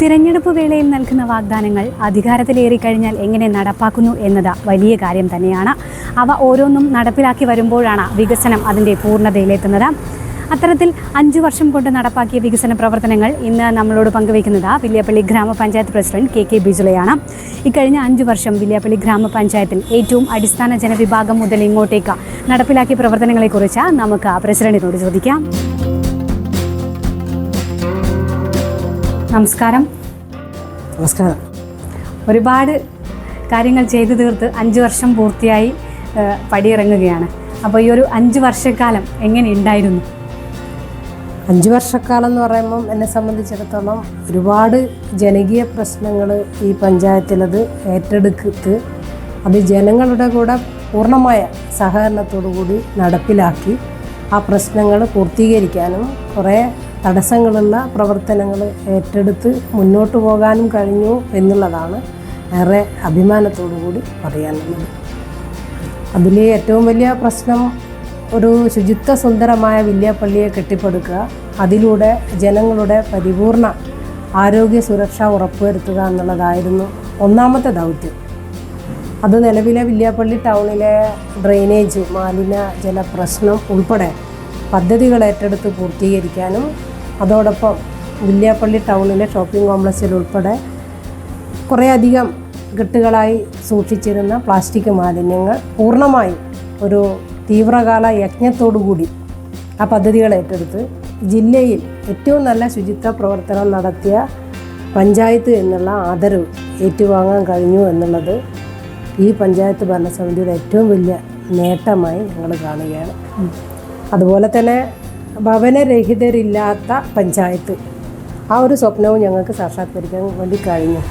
തിരഞ്ഞെടുപ്പ് വേളയിൽ നൽകുന്ന വാഗ്ദാനങ്ങൾ അധികാരത്തിലേറി കഴിഞ്ഞാൽ എങ്ങനെ നടപ്പാക്കുന്നു എന്നത് വലിയ കാര്യം തന്നെയാണ്. അവ ഓരോന്നും നടപ്പിലാക്കി വരുമ്പോഴാണ് വികസനം അതിന്റെ പൂർണതയിലെത്തുന്നത്. അത്തരത്തിൽ അഞ്ചു വർഷം കൊണ്ട് നടപ്പാക്കിയ വികസന പ്രവർത്തനങ്ങൾ ഇന്ന് നമ്മളോട് പങ്കുവയ്ക്കുന്നത് വില്യാപ്പള്ളി ഗ്രാമപഞ്ചായത്ത് പ്രസിഡന്റ് കെ കെ ബിജുളയാണ്. ഇക്കഴിഞ്ഞ അഞ്ചു വർഷം വില്യാപ്പള്ളി ഗ്രാമപഞ്ചായത്തിൽ ഏറ്റവും അടിസ്ഥാന ജനവിഭാഗം മുതൽ ഇങ്ങോട്ടേക്ക് നടപ്പിലാക്കിയ പ്രവർത്തനങ്ങളെക്കുറിച്ച് നമുക്ക് പ്രസിഡന്റിനോട് ചോദിക്കാം. നമസ്കാരം. നമസ്കാരം. ഒരുപാട് കാര്യങ്ങൾ ചെയ്തു തീർത്ത് അഞ്ച് വർഷം പൂർത്തിയായി പടിയിറങ്ങുകയാണ്. അപ്പോൾ ഈ ഒരു അഞ്ച് വർഷക്കാലം എങ്ങനെ ഉണ്ടായിരുന്നു? അഞ്ച് വർഷക്കാലം എന്ന് പറയുമ്പം എന്നെ സംബന്ധിച്ചിടത്തോളം ഒരുപാട് ജനകീയ പ്രശ്നങ്ങൾ ഈ പഞ്ചായത്തിലത് ഏറ്റെടുത്ത് അത് ജനങ്ങളുടെ കൂടെ പൂർണമായ സഹകരണത്തോടു കൂടി നടപ്പിലാക്കി ആ പ്രശ്നങ്ങൾ പൂർത്തീകരിക്കാനും കുറേ തടസ്സങ്ങളുള്ള പ്രവർത്തനങ്ങൾ ഏറ്റെടുത്ത് മുന്നോട്ട് പോകാനും കഴിഞ്ഞു എന്നുള്ളതാണ് ഏറെ അഭിമാനത്തോടു കൂടി പറയാനുള്ളത്. അതിൽ ഏറ്റവും വലിയ പ്രശ്നം ഒരു ശുചിത്വ സുന്ദരമായ വില്യാപ്പള്ളിയെ കെട്ടിപ്പടുക്കുക അതിലൂടെ ജനങ്ങളുടെ പരിപൂർണ ആരോഗ്യ സുരക്ഷ ഉറപ്പുവരുത്തുക എന്നുള്ളതായിരുന്നു ഒന്നാമത്തെ ദൗത്യം. അത് നിലവിലെ വില്യാപ്പള്ളി ടൗണിലെ ഡ്രെയിനേജ് മാലിന്യ ജല പ്രശ്നം ഉൾപ്പെടെ പദ്ധതികൾ ഏറ്റെടുത്ത് പൂർത്തീകരിക്കാനും അതോടൊപ്പം വില്യാപ്പള്ളി ടൗണിലെ ഷോപ്പിംഗ് കോംപ്ലക്സിൽ ഉൾപ്പെടെ കുറേയധികം കെട്ടുകളായി സൂക്ഷിച്ചിരുന്ന പ്ലാസ്റ്റിക് മാലിന്യങ്ങൾ പൂർണമായും ഒരു തീവ്രകാല യജ്ഞത്തോടുകൂടി ആ പദ്ധതികൾ ഏറ്റെടുത്ത് ജില്ലയിൽ ഏറ്റവും നല്ല ശുചിത്വ പ്രവർത്തനം നടത്തിയ പഞ്ചായത്ത് എന്നുള്ള ആദരവ് ഏറ്റുവാങ്ങാൻ കഴിഞ്ഞു എന്നുള്ളത് ഈ പഞ്ചായത്ത് ഭരണസമിതിയുടെ ഏറ്റവും വലിയ നേട്ടമായി ഞങ്ങൾ കാണുകയാണ്. അതുപോലെ തന്നെ ഭവനരഹിതരില്ലാത്ത പഞ്ചായത്ത്. ആ ഒരു സ്വപ്നവും ഞങ്ങൾക്ക് സാക്ഷാത്കരിക്കാൻ വേണ്ടി കഴിഞ്ഞു.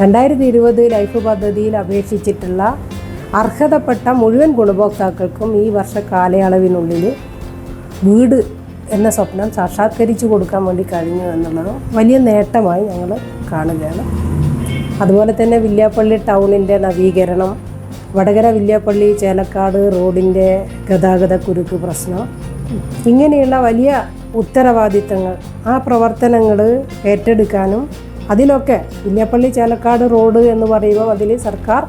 രണ്ടായിരത്തി ഇരുപത് ലൈഫ് പദ്ധതിയിൽ അപേക്ഷിച്ചിട്ടുള്ള അർഹതപ്പെട്ട മുഴുവൻ ഗുണഭോക്താക്കൾക്കും ഈ വർഷ കാലയളവിനുള്ളിൽ വീട് എന്ന സ്വപ്നം സാക്ഷാത്കരിച്ചു കൊടുക്കാൻ വേണ്ടി കഴിഞ്ഞു എന്നുള്ളത് വലിയ നേട്ടമായി ഞങ്ങൾ കാണുകയാണ്. അതുപോലെ തന്നെ വില്യാപ്പള്ളി ടൗണിന്റെ നവീകരണം വടകര വില്യാപ്പള്ളി ചേലക്കാട് റോഡിന്റെ ഗതാഗത കുരുക്ക് പ്രശ്നം ഇങ്ങനെയുള്ള വലിയ ഉത്തരവാദിത്തങ്ങൾ ആ പ്രവർത്തനങ്ങൾ ഏറ്റെടുക്കാനും അതിലൊക്കെ ഇല്ലപ്പള്ളി ചേലക്കാട് റോഡ് എന്ന് പറയുമ്പോൾ അതിൽ സർക്കാർ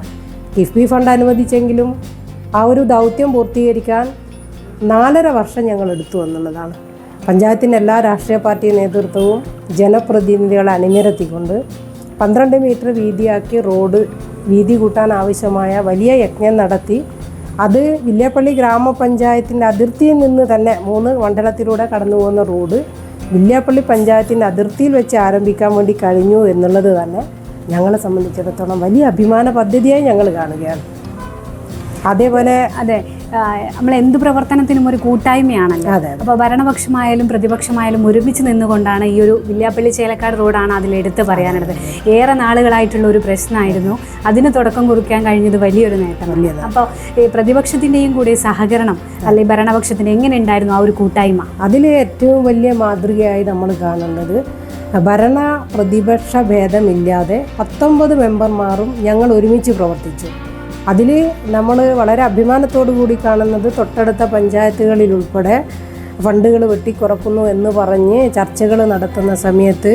കിഫ്ബി ഫണ്ട് അനുവദിച്ചെങ്കിലും ആ ഒരു ദൗത്യം പൂർത്തീകരിക്കാൻ നാലര വർഷം ഞങ്ങൾ എടുത്തു എന്നുള്ളതാണ്. പഞ്ചായത്തിന്റെ എല്ലാ രാഷ്ട്രീയ പാർട്ടി നേതൃത്വവും ജനപ്രതിനിധികളെ അണിനിരത്തിക്കൊണ്ട് പന്ത്രണ്ട് മീറ്റർ വീതിയാക്കി റോഡ് വീതി കൂട്ടാൻ ആവശ്യമായ വലിയ യജ്ഞം നടത്തി അത് വില്യാപ്പള്ളി ഗ്രാമപഞ്ചായത്തിന്റെ അതിർത്തിയിൽ നിന്ന് തന്നെ മൂന്ന് മണ്ഡലത്തിലൂടെ കടന്നു പോകുന്ന റോഡ് വില്യാപ്പള്ളി പഞ്ചായത്തിന്റെ അതിർത്തിയിൽ വെച്ച് ആരംഭിക്കാൻ വേണ്ടി കഴിഞ്ഞു എന്നുള്ളത് തന്നെ ഞങ്ങളെ സംബന്ധിച്ചിടത്തോളം വലിയ അഭിമാന പദ്ധതിയായി ഞങ്ങൾ കാണുകയാണ്. അതേപോലെ അതെ നമ്മൾ എന്ത് പ്രവർത്തനത്തിനും ഒരു കൂട്ടായ്മയാണല്ലോ. അതെ അപ്പോൾ ഭരണപക്ഷമായാലും പ്രതിപക്ഷമായാലും ഒരുമിച്ച് നിന്നുകൊണ്ടാണ് ഈ ഒരു വില്യാപ്പള്ളി ചേലക്കാട് റോഡാണ് അതിൽ എടുത്ത് പറയാനുള്ളത്. ഏറെ നാളുകളായിട്ടുള്ള ഒരു പ്രശ്നമായിരുന്നു. അതിന് തുടക്കം കുറിക്കാൻ കഴിഞ്ഞത് വലിയൊരു നേട്ടമല്ലേ അപ്പോൾ ഈ പ്രതിപക്ഷത്തിന്റെയും കൂടി സഹകരണം അല്ലെങ്കിൽ ഭരണപക്ഷത്തിന്റെ എങ്ങനെ ഉണ്ടായിരുന്നു ആ ഒരു കൂട്ടായ്മ? അതിൽ ഏറ്റവും വലിയ മാതൃകയായി നമ്മൾ കാണുന്നത് ഭരണ പ്രതിപക്ഷ ഭേദമില്ലാതെ പത്തൊമ്പത് മെമ്പർമാരും ഞങ്ങൾ ഒരുമിച്ച് പ്രവർത്തിച്ചു. അതിൽ നമ്മൾ വളരെ അഭിമാനത്തോടു കൂടി കാണുന്നത് തൊട്ടടുത്ത പഞ്ചായത്തുകളിൽ ഉൾപ്പെടെ ഫണ്ടുകൾ വെട്ടിക്കുറക്കുന്നു എന്ന് പറഞ്ഞ് ചർച്ചകൾ നടത്തുന്ന സമയത്ത്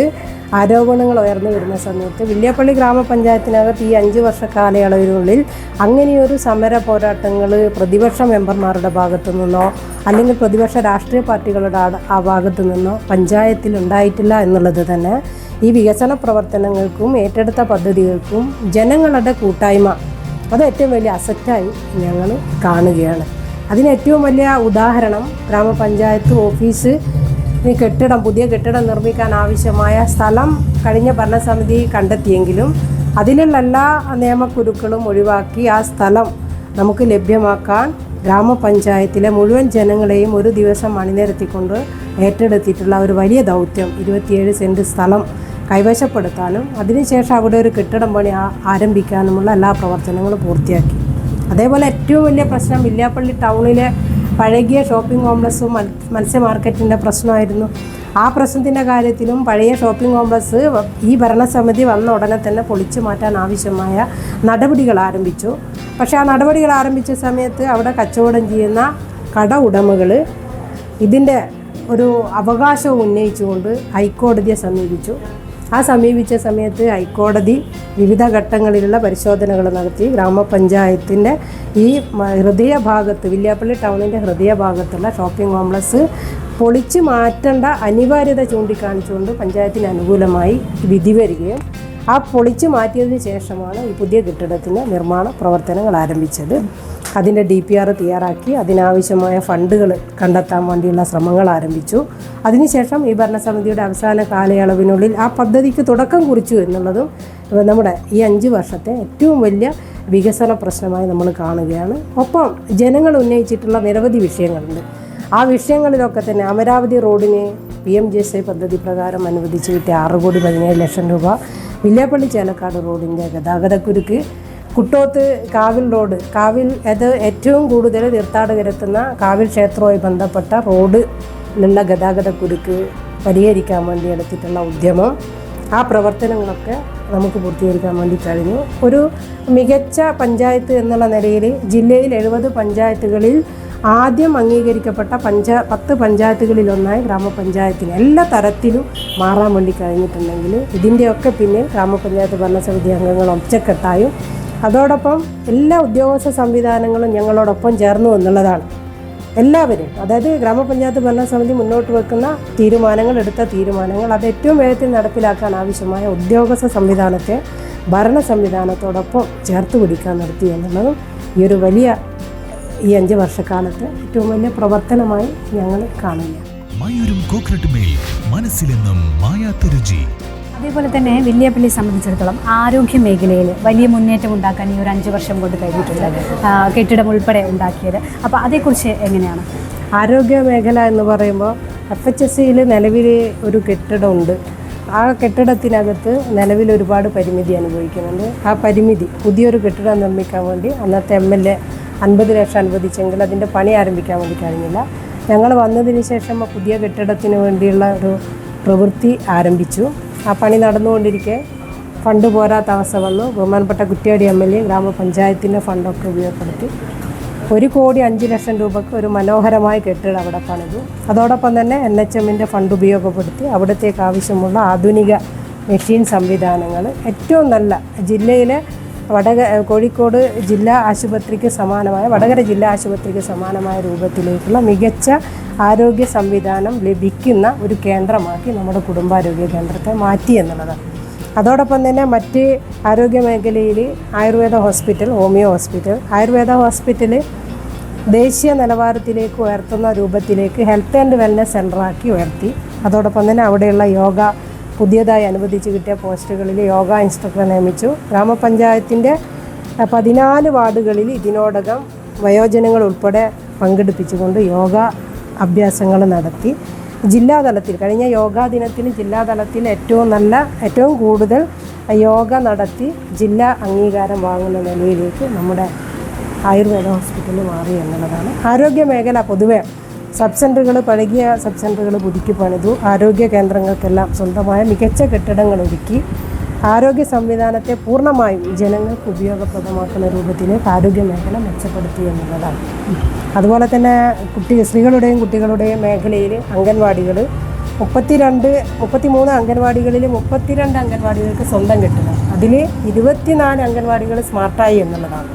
ആരോപണങ്ങൾ ഉയർന്നു വരുന്ന സമയത്ത് വില്യാപ്പള്ളി ഗ്രാമപഞ്ചായത്തിനകത്ത് ഈ അഞ്ച് വർഷ കാലയളവിനുള്ളിൽ അങ്ങനെയൊരു സമര പോരാട്ടങ്ങൾ പ്രതിപക്ഷ മെമ്പർമാരുടെ ഭാഗത്തു നിന്നോ അല്ലെങ്കിൽ പ്രതിപക്ഷ രാഷ്ട്രീയ പാർട്ടികളുടെ ആ- ഭാഗത്തു നിന്നോ പഞ്ചായത്തിൽ ഉണ്ടായിട്ടില്ല എന്നുള്ളത് തന്നെ ഈ വികസന പ്രവർത്തനങ്ങൾക്കും ഏറ്റെടുത്ത പദ്ധതികൾക്കും ജനങ്ങളുടെ കൂട്ടായ്മ അത് ഏറ്റവും വലിയ അസറ്റായി ഞങ്ങൾ കാണുകയാണ്. അതിന് ഏറ്റവും വലിയ ഉദാഹരണം ഗ്രാമപഞ്ചായത്ത് ഓഫീസ് കെട്ടിടം പുതിയ കെട്ടിടം നിർമ്മിക്കാൻ ആവശ്യമായ സ്ഥലം കഴിഞ്ഞ ഭരണസമിതി കണ്ടെത്തിയെങ്കിലും അതിലുള്ള എല്ലാ നിയമക്കുരുക്കളും ഒഴിവാക്കി ആ സ്ഥലം നമുക്ക് ലഭ്യമാക്കാൻ ഗ്രാമപഞ്ചായത്തിലെ മുഴുവൻ ജനങ്ങളെയും ഒരു ദിവസം അണിനിരത്തിക്കൊണ്ട് ഏറ്റെടുത്തിട്ടുള്ള ഒരു വലിയ ദൗത്യം. ഇരുപത്തിയേഴ് സെന്റ് സ്ഥലം കൈവശപ്പെടുത്താനും അതിനുശേഷം അവിടെ ഒരു കെട്ടിടം പണി ആരംഭിക്കാനുമുള്ള എല്ലാ പ്രവർത്തനങ്ങളും പൂർത്തിയാക്കി. അതേപോലെ ഏറ്റവും വലിയ പ്രശ്നം വില്യാപ്പള്ളി ടൗണിലെ പഴകിയ ഷോപ്പിംഗ് കോംപ്ലക്സും മത്സ്യ മാർക്കറ്റിന്റെ പ്രശ്നമായിരുന്നു. ആ പ്രശ്നത്തിന്റെ കാര്യത്തിലും പഴയ ഷോപ്പിംഗ് കോംപ്ലക്സ് ഈ ഭരണസമിതി വന്ന ഉടനെ തന്നെ പൊളിച്ചു മാറ്റാൻ ആവശ്യമായ നടപടികൾ ആരംഭിച്ചു. പക്ഷേ ആ നടപടികൾ ആരംഭിച്ച സമയത്ത് അവിടെ കച്ചവടം ചെയ്യുന്ന കട ഉടമകൾ ഇതിന്റെ ഒരു അവകാശവും ഉന്നയിച്ചുകൊണ്ട് ഹൈക്കോടതിയെ സമീപിച്ചു. ആ സമീപിച്ച സമയത്ത് ഹൈക്കോടതി വിവിധ ഘട്ടങ്ങളിലുള്ള പരിശോധനകൾ നടത്തി ഗ്രാമപഞ്ചായത്തിന്റെ ഈ ഹൃദയ ഹൃദയഭാഗത്ത് വില്യാപ്പള്ളി ടൗണിന്റെ ഹൃദയഭാഗത്തുള്ള ഷോപ്പിംഗ് കോംപ്ലക്സ് പൊളിച്ചു മാറ്റേണ്ട അനിവാര്യത ചൂണ്ടിക്കാണിച്ചുകൊണ്ട് പഞ്ചായത്തിന് അനുകൂലമായി വിധി വരികയും ആ പൊളിച്ചു മാറ്റിയതിന് ശേഷമാണ് ഈ പുതിയ കെട്ടിടത്തിന്റെ നിർമ്മാണ പ്രവർത്തനങ്ങൾ ആരംഭിച്ചത്. അതിന്റെ ഡി പി ആർ തയ്യാറാക്കി അതിനാവശ്യമായ ഫണ്ടുകൾ കണ്ടെത്താൻ വേണ്ടിയുള്ള ശ്രമങ്ങൾ ആരംഭിച്ചു. അതിനുശേഷം ഈ ഭരണസമിതിയുടെ അവസാന കാലയളവിനുള്ളിൽ ആ പദ്ധതിക്ക് തുടക്കം കുറിച്ചു എന്നുള്ളതും നമ്മുടെ ഈ അഞ്ച് വർഷത്തെ ഏറ്റവും വലിയ വികസന പ്രശ്നമായി നമ്മൾ കാണുകയാണ്. ഒപ്പം ജനങ്ങൾ ഉന്നയിച്ചിട്ടുള്ള നിരവധി വിഷയങ്ങളുണ്ട്. ആ വിഷയങ്ങളിലൊക്കെ തന്നെ അമരാവതി റോഡിനെ പി എം ജെ എസ് പദ്ധതി പ്രകാരം അനുവദിച്ച് കിട്ടിയ ആറ് കോടി പതിനേഴ് ലക്ഷം രൂപ വില്ലേപ്പള്ളി ചേലക്കാട് റോഡിന്റെ ഗതാഗതക്കുരുക്ക് കുട്ടോത്ത് കാവിൽ റോഡ്. കാവിൽ അത് ഏറ്റവും കൂടുതൽ തീർത്ഥാടകരെത്തുന്ന കാവിൽ ക്ഷേത്രവുമായി ബന്ധപ്പെട്ട റോഡിലുള്ള ഗതാഗതക്കുരുക്ക് പരിഹരിക്കാൻ വേണ്ടി എടുത്തിട്ടുള്ള ഉദ്യമം. ആ പ്രവർത്തനങ്ങളൊക്കെ നമുക്ക് പൂർത്തീകരിക്കാൻ വേണ്ടി കഴിഞ്ഞു. ഒരു മികച്ച പഞ്ചായത്ത് എന്നുള്ള നിലയിൽ ജില്ലയിൽ എഴുപത് പഞ്ചായത്തുകളിൽ ആദ്യം അംഗീകരിക്കപ്പെട്ട പഞ്ചാ പത്ത് പഞ്ചായത്തുകളിലൊന്നായി ഗ്രാമപഞ്ചായത്തിന് എല്ലാ തരത്തിലും മാറാൻ വേണ്ടി കഴിഞ്ഞിട്ടുണ്ടെങ്കിൽ ഇതിന്റെയൊക്കെ പിന്നിൽ ഗ്രാമപഞ്ചായത്ത് ഭരണസമിതി അംഗങ്ങൾ ഒറ്റക്കെട്ടായും അതോടൊപ്പം എല്ലാ ഉദ്യോഗസ്ഥ സംവിധാനങ്ങളും ഞങ്ങളോടൊപ്പം ചേർന്നു എന്നുള്ളതാണ്. എല്ലാവരും അതായത് ഗ്രാമപഞ്ചായത്ത് ഭരണസമിതി മുന്നോട്ട് വെക്കുന്ന തീരുമാനങ്ങൾ എടുത്ത തീരുമാനങ്ങൾ അത് ഏറ്റവും വേഗത്തിൽ നടപ്പിലാക്കാൻ ആവശ്യമായ ഉദ്യോഗസ്ഥ സംവിധാനത്തെ ഭരണ സംവിധാനത്തോടൊപ്പം ചേർത്ത് പിടിക്കാൻ നടത്തി എന്നുള്ളതും ഈ ഒരു വലിയ ഈ അഞ്ച് വർഷക്കാലത്ത് ഏറ്റവും വലിയ പ്രവർത്തനമായി ഞങ്ങൾ കാണുന്നു മനസ്സിലെന്നും മായാത്ത രുചി. അതേപോലെ തന്നെ വില്യാപ്പള്ളി സംബന്ധിച്ചിടത്തോളം ആരോഗ്യ മേഖലയിൽ വലിയ മുന്നേറ്റം ഉണ്ടാക്കാൻ ഈ ഒരു അഞ്ച് വർഷം കൊണ്ട് കഴിഞ്ഞിട്ടുണ്ട് കെട്ടിടം ഉൾപ്പെടെ ഉണ്ടാക്കിയത്. അപ്പോൾ അതേക്കുറിച്ച് എങ്ങനെയാണ്? ആരോഗ്യ മേഖല എന്ന് പറയുമ്പോൾ എഫ് എച്ച് എസ് സിയിൽ നിലവിൽ ഒരു കെട്ടിടമുണ്ട്. ആ കെട്ടിടത്തിനകത്ത് നിലവിൽ ഒരുപാട് പരിമിതി അനുഭവിക്കുന്നുണ്ട്. ആ പരിമിതി പുതിയൊരു കെട്ടിടം നിർമ്മിക്കാൻ വേണ്ടി അന്നത്തെ എം എൽ എ അൻപത് ലക്ഷം അനുവദിച്ചെങ്കിൽ അതിന്റെ പണി ആരംഭിക്കാൻ വേണ്ടി കഴിഞ്ഞില്ല. ഞങ്ങൾ വന്നതിന് ശേഷം പുതിയ കെട്ടിടത്തിന് വേണ്ടിയുള്ള ഒരു പ്രവൃത്തി ആരംഭിച്ചു. ആ പണി നടന്നുകൊണ്ടിരിക്കെ. ഫണ്ട് പോരാത്ത അവസ്ഥ വന്നു. ബഹുമാനപ്പെട്ട കുറ്റ്യാടി എം എൽ എ ഗ്രാമപഞ്ചായത്തിന്റെ ഫണ്ടൊക്കെ ഉപയോഗപ്പെടുത്തി. ഒരു കോടി അഞ്ച് ലക്ഷം രൂപയ്ക്ക് ഒരു മനോഹരമായ കെട്ടിടം അവിടെ പണിതു. അതോടൊപ്പം തന്നെ എൻ എച്ച് എമ്മിന്റെ ഫണ്ട് ഉപയോഗപ്പെടുത്തി അവിടത്തേക്ക് ആവശ്യമുള്ള ആധുനിക മെഷീൻ സംവിധാനങ്ങൾ. ഏറ്റവും നല്ല ജില്ലയിലെ വടക കോഴിക്കോട് ജില്ലാ ആശുപത്രിക്ക് സമാനമായ വടകര ജില്ലാ ആശുപത്രിക്ക് സമാനമായ രൂപത്തിലേക്കുള്ള മികച്ച ആരോഗ്യ സംവിധാനം ലഭിക്കുന്ന ഒരു കേന്ദ്രമാക്കി നമ്മുടെ കുടുംബാരോഗ്യ കേന്ദ്രത്തെ മാറ്റി എന്നുള്ളതാണ് അതോടൊപ്പം തന്നെ മറ്റ് ആരോഗ്യ മേഖലയിൽ Ayurveda hospital homeo hospital Ayurveda hospital ദേശീയ നിലവാരത്തിലേക്ക് ഉയർത്തുന്ന രൂപത്തിലേക്ക് ഹെൽത്ത് ആൻഡ് വെൽനസ് സെന്ററാക്കി ഉയർത്തി. അതോടൊപ്പം തന്നെ അവിടെയുള്ള യോഗ പുതിയതായി അനുവദിച്ച് കിട്ടിയ പോസ്റ്റുകളിൽ യോഗ ഇൻസ്ട്രക്ടറെ നിയമിച്ചു. ഗ്രാമപഞ്ചായത്തിന്റെ പതിനാല് വാർഡുകളിൽ ഇതിനോടകം വയോജനങ്ങൾ ഉൾപ്പെടെ പങ്കെടുപ്പിച്ചുകൊണ്ട് യോഗ അഭ്യാസങ്ങൾ നടത്തി. ജില്ലാതലത്തിൽ കഴിഞ്ഞ യോഗാ ദിനത്തിന് ജില്ലാതലത്തിൽ ഏറ്റവും നല്ല ഏറ്റവും കൂടുതൽ യോഗ നടത്തി ജില്ലാ അംഗീകാരം വാങ്ങുന്ന നിലയിലേക്ക് നമ്മുടെ ആയുർവേദ ഹോസ്പിറ്റൽ മാറി എന്നുള്ളതാണ്. ആരോഗ്യ മേഖല പൊതുവെ സബ് സെന്ററുകൾ പഴകിയ സബ് സെന്ററുകൾ പുതുക്കി പണിതു ആരോഗ്യ കേന്ദ്രങ്ങൾക്കെല്ലാം സ്വന്തമായ മികച്ച കെട്ടിടങ്ങൾ ഒരുക്കി. ആരോഗ്യ സംവിധാനത്തെ പൂർണമായും ജനങ്ങൾക്ക് ഉപയോഗപ്രദമാക്കുന്ന രൂപത്തിൽ ആരോഗ്യ മേഖല മെച്ചപ്പെടുത്തി എന്നുള്ളതാണ്. അതുപോലെ തന്നെ കുട്ടി സ്ത്രീകളുടെയും കുട്ടികളുടെയും മേഖലയിൽ അംഗൻവാടികൾ മുപ്പത്തിരണ്ട് മുപ്പത്തിമൂന്ന് അംഗൻവാടികളിൽ മുപ്പത്തിരണ്ട് അംഗൻവാടികൾക്ക് സ്വന്തം കെട്ടിടം. അതിൽ ഇരുപത്തിനാല് അംഗൻവാടികൾ സ്മാർട്ടായി എന്നുള്ളതാണ്.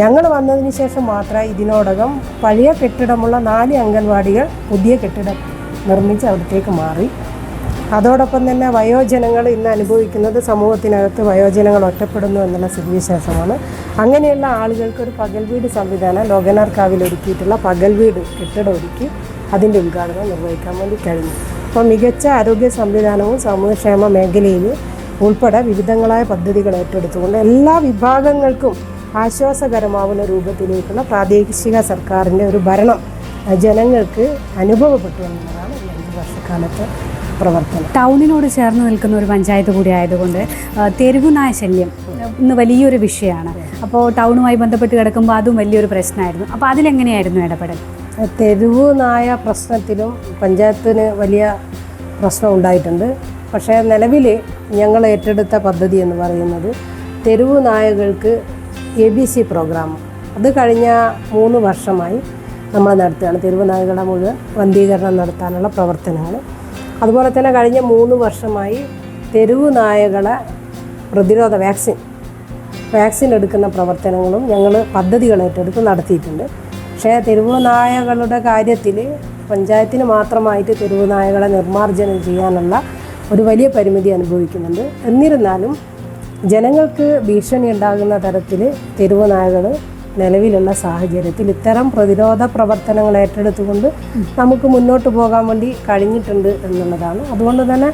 ഞങ്ങൾ വന്നതിന് ശേഷം മാത്രമേ ഇതിനോടകം പഴയ കെട്ടിടമുള്ള നാല് അംഗൻവാടികൾ പുതിയ കെട്ടിടം നിർമ്മിച്ച് അവിടത്തേക്ക് മാറി. അതോടൊപ്പം തന്നെ വയോജനങ്ങൾ ഇന്ന് അനുഭവിക്കുന്നത് സമൂഹത്തിനകത്ത് വയോജനങ്ങൾ ഒറ്റപ്പെടുന്നു എന്നുള്ള സ്ഥിതിവിശേഷമാണ്. അങ്ങനെയുള്ള ആളുകൾക്ക് ഒരു പകൽ വീട് സംവിധാനം ലോകനാർക്കാവിൽ ഒരുക്കിയിട്ടുള്ള പകൽ വീട് കെട്ടിടം ഒരുക്കി അതിന്റെ ഉദ്ഘാടനം നിർവഹിക്കാൻ വേണ്ടി കഴിഞ്ഞു. അപ്പോൾ മികച്ച ആരോഗ്യ സംവിധാനവും സാമൂഹ്യക്ഷേമ മേഖലയിൽ ഉൾപ്പെടെ വിവിധങ്ങളായ പദ്ധതികൾ ഏറ്റെടുത്തുകൊണ്ട് എല്ലാ വിഭാഗങ്ങൾക്കും ആശ്വാസകരമാവുന്ന രൂപത്തിലേക്കുള്ള പ്രാദേശിക സർക്കാരിന്റെ ഒരു ഭരണം ജനങ്ങൾക്ക് അനുഭവപ്പെട്ടു എന്നുള്ളതാണ് ഈ അഞ്ച് വർഷക്കാലത്തെ പ്രവർത്തനം. ടൗണിനോട് ചേർന്ന് നിൽക്കുന്ന ഒരു പഞ്ചായത്ത് കൂടി ആയതുകൊണ്ട് തെരുവുനായ ശല്യം ഇന്ന് വലിയൊരു വിഷയമാണ്. അപ്പോൾ ടൗണുമായി ബന്ധപ്പെട്ട് കിടക്കുമ്പോൾ അതും വലിയൊരു പ്രശ്നമായിരുന്നു. അപ്പോൾ അതിലെങ്ങനെയായിരുന്നു ഇടപെടൽ? തെരുവ് നായ പ്രശ്നത്തിലും പഞ്ചായത്തിന് വലിയ പ്രശ്നം ഉണ്ടായിട്ടുണ്ട്. പക്ഷേ നിലവിൽ ഞങ്ങൾ ഏറ്റെടുത്ത പദ്ധതി എന്ന് പറയുന്നത് തെരുവ് നായകൾക്ക് എ ബി സി പ്രോഗ്രാം. അത് കഴിഞ്ഞ മൂന്ന് വർഷമായി നമ്മൾ നടത്തുകയാണ്. തെരുവ് നായകളുടെ മുഴുവൻ വന്ധീകരണം നടത്താനുള്ള പ്രവർത്തനങ്ങൾ അതുപോലെ തന്നെ കഴിഞ്ഞ മൂന്ന് വർഷമായി തെരുവ് നായകളെ പ്രതിരോധ വാക്സിൻ വാക്സിൻ എടുക്കുന്ന പ്രവർത്തനങ്ങളും ഞങ്ങൾ പദ്ധതികൾ ഏറ്റെടുത്ത് നടത്തിയിട്ടുണ്ട്. പക്ഷേ തെരുവ് നായകളുടെ കാര്യത്തിൽ പഞ്ചായത്തിന് മാത്രമായിട്ട് തെരുവ് നായകളെ നിർമ്മാർജനം ചെയ്യാനുള്ള ഒരു വലിയ പരിമിതി അനുഭവിക്കുന്നുണ്ട്. എന്നിരുന്നാലും ജനങ്ങൾക്ക് ഭീഷണി ഉണ്ടാകുന്ന തരത്തിൽ തെരുവ് നായകൾ നിലവിലുള്ള സാഹചര്യത്തിൽ ഇത്തരം പ്രതിരോധ പ്രവർത്തനങ്ങൾ ഏറ്റെടുത്തുകൊണ്ട് നമുക്ക് മുന്നോട്ട് പോകാൻ വേണ്ടി കഴിഞ്ഞിട്ടുണ്ട് എന്നുള്ളതാണ്. അതുകൊണ്ട് തന്നെ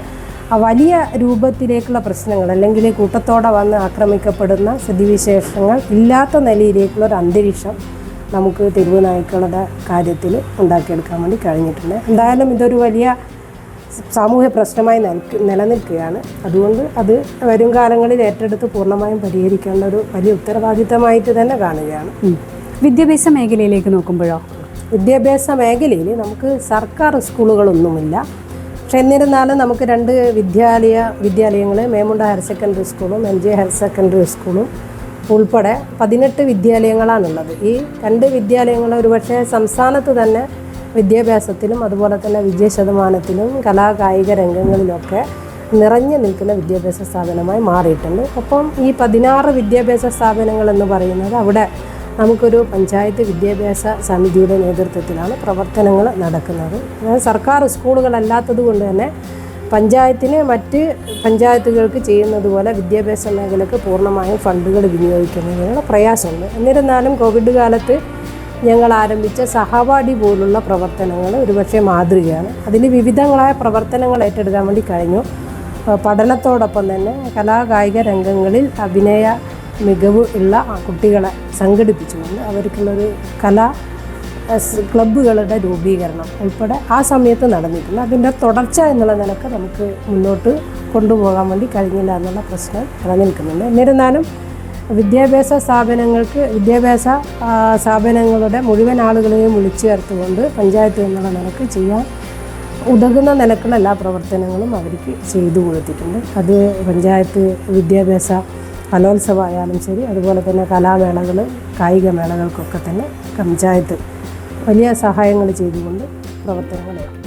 വലിയ രൂപത്തിലേക്കുള്ള പ്രശ്നങ്ങൾ അല്ലെങ്കിൽ കൂട്ടത്തോടെ വന്ന് ആക്രമിക്കപ്പെടുന്ന സ്ഥിതിവിശേഷങ്ങൾ ഇല്ലാത്ത നിലയിലേക്കുള്ള ഒരു അന്തരീക്ഷം നമുക്ക് തെരുവ് നായ്ക്കളുടെ കാര്യത്തിൽ ഉണ്ടാക്കിയെടുക്കാൻ വേണ്ടി കഴിഞ്ഞിട്ടുണ്ട്. എന്തായാലും ഇതൊരു വലിയ സാമൂഹ്യ പ്രശ്നമായി നിൽക്ക് നിലനിൽക്കുകയാണ്. അതുകൊണ്ട് അത് വരും കാലങ്ങളിൽ ഏറ്റെടുത്ത് പൂർണമായും പരിഹരിക്കേണ്ട ഒരു വലിയ ഉത്തരവാദിത്തമായിട്ട് തന്നെ കാണുകയാണ്. വിദ്യാഭ്യാസ മേഖലയിലേക്ക് നോക്കുമ്പോഴോ? വിദ്യാഭ്യാസ മേഖലയിൽ നമുക്ക് സർക്കാർ സ്കൂളുകളൊന്നുമില്ല. പക്ഷെ എന്നിരുന്നാലും നമുക്ക് രണ്ട് വിദ്യാലയ വിദ്യാലയങ്ങൾ മേമുണ്ട ഹയർ സെക്കൻഡറി സ്കൂളും എം ജെ ഹയർ സെക്കൻഡറി സ്കൂളും ഉൾപ്പെടെ പതിനെട്ട് വിദ്യാലയങ്ങളാണുള്ളത്. ഈ രണ്ട് വിദ്യാലയങ്ങൾ ഒരുപക്ഷെ സംസ്ഥാനത്ത് തന്നെ വിദ്യാഭ്യാസത്തിലും അതുപോലെ തന്നെ വിജയ ശതമാനത്തിലും കലാകായിക രംഗങ്ങളിലൊക്കെ നിറഞ്ഞു നിൽക്കുന്ന വിദ്യാഭ്യാസ സ്ഥാപനമായി മാറിയിട്ടുണ്ട്. അപ്പം ഈ പതിനാറ് വിദ്യാഭ്യാസ സ്ഥാപനങ്ങൾ എന്ന് പറയുന്നത് അവിടെ നമുക്കൊരു പഞ്ചായത്ത് വിദ്യാഭ്യാസ സമിതിയുടെ നേതൃത്വത്തിലാണ് പ്രവർത്തനങ്ങൾ നടക്കുന്നത്. സർക്കാർ സ്കൂളുകളല്ലാത്തത് കൊണ്ട് തന്നെ പഞ്ചായത്തിന് മറ്റ് പഞ്ചായത്തുകൾക്ക് ചെയ്യുന്നത് പോലെ വിദ്യാഭ്യാസ മേഖലയ്ക്ക് പൂർണമായും ഫണ്ടുകൾ വിനിയോഗിക്കുന്നതിനുള്ള പ്രയാസമുണ്ട്. എന്നിരുന്നാലും കോവിഡ് കാലത്ത് ഞങ്ങൾ ആരംഭിച്ച സഹപാഠി പോലുള്ള പ്രവർത്തനങ്ങൾ ഒരുപക്ഷെ മാതൃകയാണ്. അതിന് വിവിധങ്ങളായ പ്രവർത്തനങ്ങൾ ഏറ്റെടുക്കാൻ വേണ്ടി കഴിഞ്ഞു. പഠനത്തോടൊപ്പം തന്നെ കലാകായിക രംഗങ്ങളിൽ അഭിനയ മികവ് ഉള്ള കുട്ടികളെ സംഘടിപ്പിച്ചുകൊണ്ട് അവർക്കുള്ളൊരു കലാ ക്ലബ്ബുകളുടെ രൂപീകരണം ഉൾപ്പെടെ ആ സമയത്ത് നടന്നിട്ടുണ്ട് അതിന്റെ തുടർച്ച എന്നുള്ള നിലയ്ക്ക് നമുക്ക് മുന്നോട്ട് കൊണ്ടുപോകാൻ വേണ്ടി കഴിഞ്ഞില്ല എന്നുള്ള പ്രശ്നം നിലനിൽക്കുന്നുണ്ട്. എന്നിരുന്നാലും വിദ്യാഭ്യാസ സ്ഥാപനങ്ങൾക്ക് വിദ്യാഭ്യാസ സ്ഥാപനങ്ങളുടെ മുഴുവൻ ആളുകളെയും വിളിച്ചു ചേർത്തുകൊണ്ട് പഞ്ചായത്ത് എന്നുള്ള നിലയ്ക്ക് ചെയ്യാൻ ഉതകുന്ന നിലക്കുള്ള എല്ലാ പ്രവർത്തനങ്ങളും അവർക്ക് ചെയ്തു കൊടുത്തിട്ടുണ്ട്. അത് പഞ്ചായത്ത് വിദ്യാഭ്യാസ കലോത്സവമായാലും ശരി അതുപോലെ തന്നെ കലാമേളകൾ കായിക മേളകൾക്കൊക്കെ തന്നെ പഞ്ചായത്ത് വലിയ സഹായങ്ങൾ ചെയ്തുകൊണ്ട് പ്രവർത്തനങ്ങൾ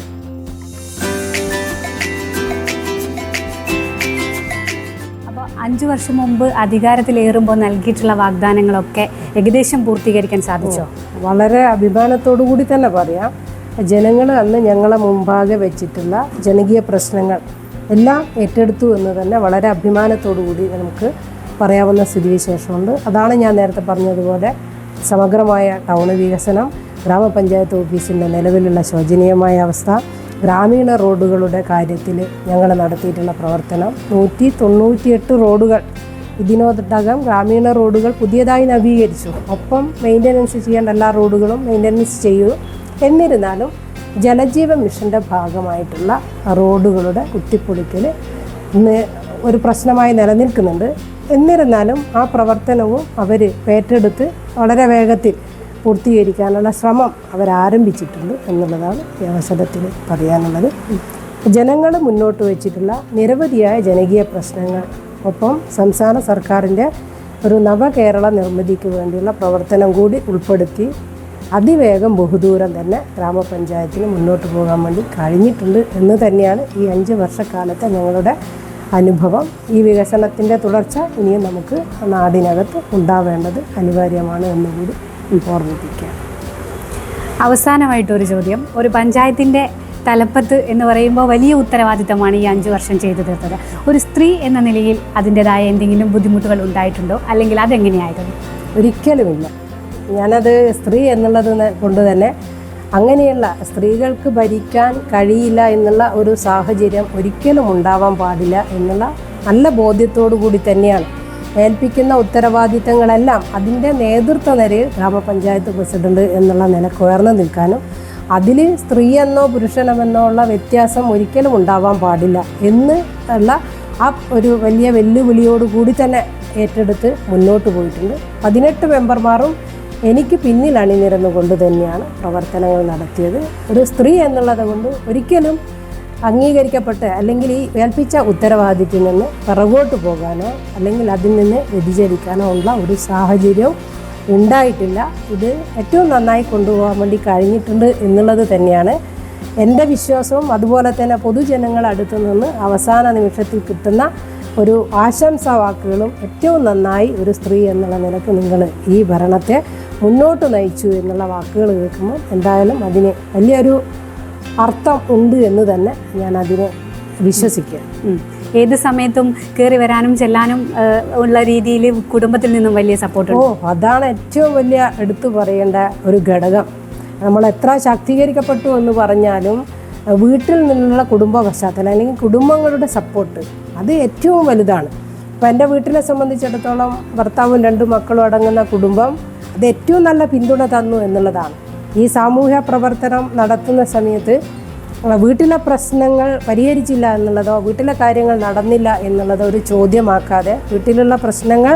അഞ്ചു വർഷം മുമ്പ് അധികാരത്തിലേറുമ്പോൾ നൽകിയിട്ടുള്ള വാഗ്ദാനങ്ങളൊക്കെ ഏകദേശം പൂർത്തീകരിക്കാൻ സാധിച്ചോ? വളരെ അഭിമാനത്തോടു കൂടി തന്നെ പറയാം. ജനങ്ങൾ അന്ന് ഞങ്ങളെ മുമ്പാകെ വെച്ചിട്ടുള്ള ജനകീയ പ്രശ്നങ്ങൾ എല്ലാം ഏറ്റെടുത്തു എന്ന് തന്നെ വളരെ അഭിമാനത്തോടു കൂടി നമുക്ക് പറയാവുന്ന സ്ഥിതിവിശേഷമുണ്ട്. അതാണ് ഞാൻ നേരത്തെ പറഞ്ഞതുപോലെ സമഗ്രമായ ടൗൺ വികസനം ഗ്രാമപഞ്ചായത്ത് ഓഫീസിന്റെ നിലവിലുള്ള ശോചനീയമായ അവസ്ഥ ഗ്രാമീണ റോഡുകളുടെ കാര്യത്തിൽ ഞങ്ങൾ നടത്തിയിട്ടുള്ള പ്രവർത്തനം. നൂറ്റി തൊണ്ണൂറ്റിയെട്ട് റോഡുകൾ. ഇതിനോടകം ഗ്രാമീണ റോഡുകൾ പുതിയതായി നവീകരിച്ചു. ഒപ്പം മെയിന്റനൻസ് ചെയ്യേണ്ട എല്ലാ റോഡുകളും മെയിന്റനൻസ് ചെയ്യൂ എന്നിരുന്നാലും ജലജീവൻ മിഷന്റെ ഭാഗമായിട്ടുള്ള റോഡുകളുടെ കുത്തിപ്പൊളിക്കൽ ഇന്ന് ഒരു പ്രശ്നമായി നിലനിൽക്കുന്നുണ്ട്. എന്നിരുന്നാലും ആ പ്രവർത്തനവും അവർ ഏറ്റെടുത്ത് വളരെ വേഗത്തിൽ പൂർത്തീകരിക്കാനുള്ള ശ്രമം അവരാരംഭിച്ചിട്ടുണ്ട് എന്നുള്ളതാണ് ഈ അവസരത്തിൽ പറയാനുള്ളത്. ജനങ്ങൾ മുന്നോട്ട് വച്ചിട്ടുള്ള നിരവധിയായ ജനകീയ പ്രശ്നങ്ങൾ ഒപ്പം സംസ്ഥാന സർക്കാരിന്റെ ഒരു നവകേരള നിർമ്മിതിക്ക് വേണ്ടിയുള്ള പ്രവർത്തനം കൂടി ഉൾപ്പെടുത്തി അതിവേഗം ബഹുദൂരം തന്നെ ഗ്രാമപഞ്ചായത്തിന് മുന്നോട്ട് പോകാൻ വേണ്ടി കഴിഞ്ഞിട്ടുണ്ട് എന്ന് തന്നെയാണ് ഈ അഞ്ച് വർഷക്കാലത്തെ ഞങ്ങളുടെ അനുഭവം. ഈ വികസനത്തിന്റെ തുടർച്ച ഇനിയും നമുക്ക് നാടിനകത്ത് ഉണ്ടാവേണ്ടത് അനിവാര്യമാണ് എന്നുകൂടി ഓർമ്മിപ്പിക്കുക അവസാനമായിട്ടൊരു ചോദ്യം. ഒരു പഞ്ചായത്തിന്റെ തലപ്പത്ത് എന്ന് പറയുമ്പോൾ വലിയ ഉത്തരവാദിത്തമാണ് ഈ അഞ്ച് വർഷം ചെയ്തു തീർത്തത്. ഒരു സ്ത്രീ എന്ന നിലയിൽ അതിന്റെതായ എന്തെങ്കിലും ബുദ്ധിമുട്ടുകൾ ഉണ്ടായിട്ടുണ്ടോ? അല്ലെങ്കിൽ അതെങ്ങനെയായിരുന്നു? ഒരിക്കലുമില്ല ഞാനത് സ്ത്രീ എന്നുള്ളത് കൊണ്ട് തന്നെ അങ്ങനെയുള്ള സ്ത്രീകൾക്ക് ഭരിക്കാൻ കഴിയില്ല എന്നുള്ള ഒരു സാഹചര്യം ഒരിക്കലും ഉണ്ടാവാൻ പാടില്ല എന്നുള്ള നല്ല ബോധ്യത്തോടു കൂടി തന്നെയാണ് ഏൽപ്പിക്കുന്ന ഉത്തരവാദിത്തങ്ങളെല്ലാം അതിന്റെ നേതൃത്വ നിരയിൽ ഗ്രാമപഞ്ചായത്ത് പ്രസിഡന്റ് എന്നുള്ള നിലയ്ക്ക് ഉയർന്നു നിൽക്കാനും അതിൽ സ്ത്രീയെന്നോ പുരുഷനെന്നോ ഉള്ള വ്യത്യാസം ഒരിക്കലും ഉണ്ടാവാൻ പാടില്ല എന്ന് ഉള്ള ആ ഒരു വലിയ വെല്ലുവിളിയോട് കൂടി തന്നെ ഏറ്റെടുത്ത് മുന്നോട്ട് പോയിട്ടുണ്ട്. പതിനെട്ട് മെമ്പർമാരും എനിക്ക് പിന്നിൽ അണിനിരന്നുകൊണ്ട് തന്നെയാണ് പ്രവർത്തനങ്ങൾ നടത്തിയത്. ഒരു സ്ത്രീ എന്നുള്ളത് കൊണ്ട് ഒരിക്കലും അംഗീകരിക്കപ്പെട്ട് അല്ലെങ്കിൽ ഈ ഏൽപ്പിച്ച ഉത്തരവാദിത്തിൽ നിന്ന് പിറകോട്ട് പോകാനോ അല്ലെങ്കിൽ അതിൽ നിന്ന് വ്യതിചരിക്കാനോ ഉള്ള ഒരു സാഹചര്യവും ഉണ്ടായിട്ടില്ല. ഇത് ഏറ്റവും നന്നായി കൊണ്ടുപോകാൻ വേണ്ടി കഴിഞ്ഞിട്ടുണ്ട് എന്നുള്ളത് തന്നെയാണ്. എന്റെ വിശ്വാസവും അതുപോലെ തന്നെ പൊതുജനങ്ങളുടെ അടുത്ത് നിന്ന് അവസാന നിമിഷത്തിൽ കിട്ടുന്ന ഒരു ആശംസാ വാക്കുകളും ഏറ്റവും നന്നായി ഒരു സ്ത്രീ എന്നുള്ള നിലയ്ക്ക് നിങ്ങൾ ഈ ഭരണത്തെ മുന്നോട്ട് നയിച്ചു എന്നുള്ള വാക്കുകൾ കേൾക്കുമ്പോൾ എന്തായാലും അതിന് വലിയൊരു അർത്ഥം ഉണ്ട് എന്ന് തന്നെ ഞാൻ അതിനെ വിശ്വസിക്കുക ഏത് സമയത്തും കയറി വരാനും ചെല്ലാനും ഉള്ള രീതിയിൽ കുടുംബത്തിൽ നിന്നും വലിയ സപ്പോർട്ട് ഓ അതാണ് ഏറ്റവും വലിയ എടുത്തു പറയേണ്ട ഒരു ഘടകം. നമ്മൾ എത്ര ശാക്തീകരിക്കപ്പെട്ടു എന്ന് പറഞ്ഞാലും വീട്ടിൽ നിന്നുള്ള കുടുംബ പശ്ചാത്തലം അല്ലെങ്കിൽ കുടുംബങ്ങളുടെ സപ്പോർട്ട് അത് ഏറ്റവും വലുതാണ്. ഇപ്പം എന്റെ വീട്ടിനെ സംബന്ധിച്ചിടത്തോളം ഭർത്താവും രണ്ട് മക്കളും അടങ്ങുന്ന കുടുംബം അത് ഏറ്റവും നല്ല പിന്തുണ തന്നു എന്നുള്ളതാണ്. ഈ സാമൂഹ്യ പ്രവർത്തനം നടത്തുന്ന സമയത്ത് വീട്ടിലെ പ്രശ്നങ്ങൾ പരിഹരിച്ചില്ല എന്നുള്ളതോ വീട്ടിലെ കാര്യങ്ങൾ നടന്നില്ല എന്നുള്ളതോ ഒരു ചോദ്യമാക്കാതെ വീട്ടിലുള്ള പ്രശ്നങ്ങൾ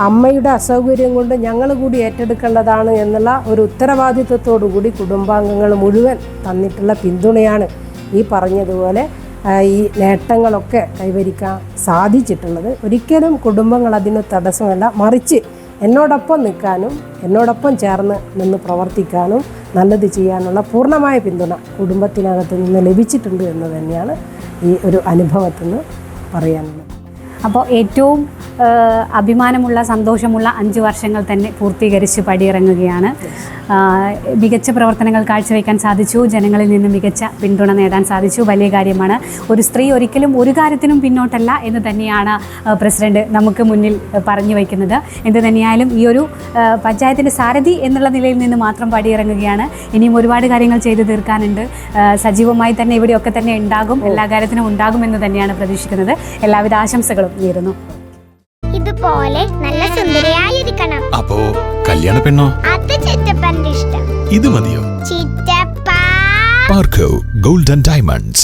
അമ്മയുടെ അസൗകര്യം കൊണ്ട് ഞങ്ങൾ കൂടി ഏറ്റെടുക്കേണ്ടതാണ് എന്നുള്ള ഒരു ഉത്തരവാദിത്വത്തോടു കൂടി കുടുംബാംഗങ്ങൾ മുഴുവൻ തന്നിട്ടുള്ള പിന്തുണയാണ് ഈ പറഞ്ഞതുപോലെ ഈ നേട്ടങ്ങളൊക്കെ കൈവരിക്കാൻ സാധിച്ചിട്ടുള്ളത്. ഒരിക്കലും കുടുംബങ്ങൾ അതിന് തടസ്സമല്ല മറിച്ച് എന്നോടൊപ്പം നിൽക്കാനും എന്നോടൊപ്പം ചേർന്ന് നിന്ന് പ്രവർത്തിക്കാനും നല്ലത് ചെയ്യാനുള്ള പൂർണമായ പിന്തുണ കുടുംബത്തിനകത്ത് നിന്ന് ലഭിച്ചിട്ടുണ്ട് എന്ന് തന്നെയാണ് ഈ ഒരു അനുഭവത്തിൽ നിന്ന് പറയാനുള്ളത്. അപ്പോൾ ഏറ്റവും അഭിമാനമുള്ള സന്തോഷമുള്ള അഞ്ച് വർഷങ്ങൾ തന്നെ പൂർത്തീകരിച്ച് പടിയിറങ്ങുകയാണ്. മികച്ച പ്രവർത്തനങ്ങൾ കാഴ്ചവെക്കാൻ സാധിച്ചു. ജനങ്ങളിൽ നിന്ന് മികച്ച പിന്തുണ നേടാൻ സാധിച്ചു. വലിയ കാര്യമാണ്. ഒരു സ്ത്രീ ഒരിക്കലും ഒരു കാര്യത്തിനും പിന്നോട്ടല്ല എന്ന് തന്നെയാണ് പ്രസിഡന്റ് നമുക്ക് മുന്നിൽ പറഞ്ഞു വയ്ക്കുന്നത് എന്ത് തന്നെയായാലും ഈ ഒരു പഞ്ചായത്തിന്റെ സാരഥി എന്നുള്ള നിലയിൽ നിന്ന് മാത്രം പടിയിറങ്ങുകയാണ്. ഇനിയും ഒരുപാട് കാര്യങ്ങൾ ചെയ്തു തീർക്കാനുണ്ട്. സജീവമായി തന്നെ ഇവിടെയൊക്കെ തന്നെ ഉണ്ടാകും. എല്ലാ കാര്യത്തിനും ഉണ്ടാകുമെന്ന് തന്നെയാണ് പ്രതീക്ഷിക്കുന്നത്. എല്ലാവിധ ആശംസകളും. നേരുന്നു ഇതുപോലെ നല്ല സുന്ദരിയായിരിക്കണം. അപ്പോ കല്യാണ പെണ്ണോ? അത് ചിറ്റപ്പന്റെ ഇഷ്ടം. ഇത് മതിയോ? ചിറ്റപ്പ. പാർക്കോ ഗോൾഡൻ ഡയമണ്ട്സ്.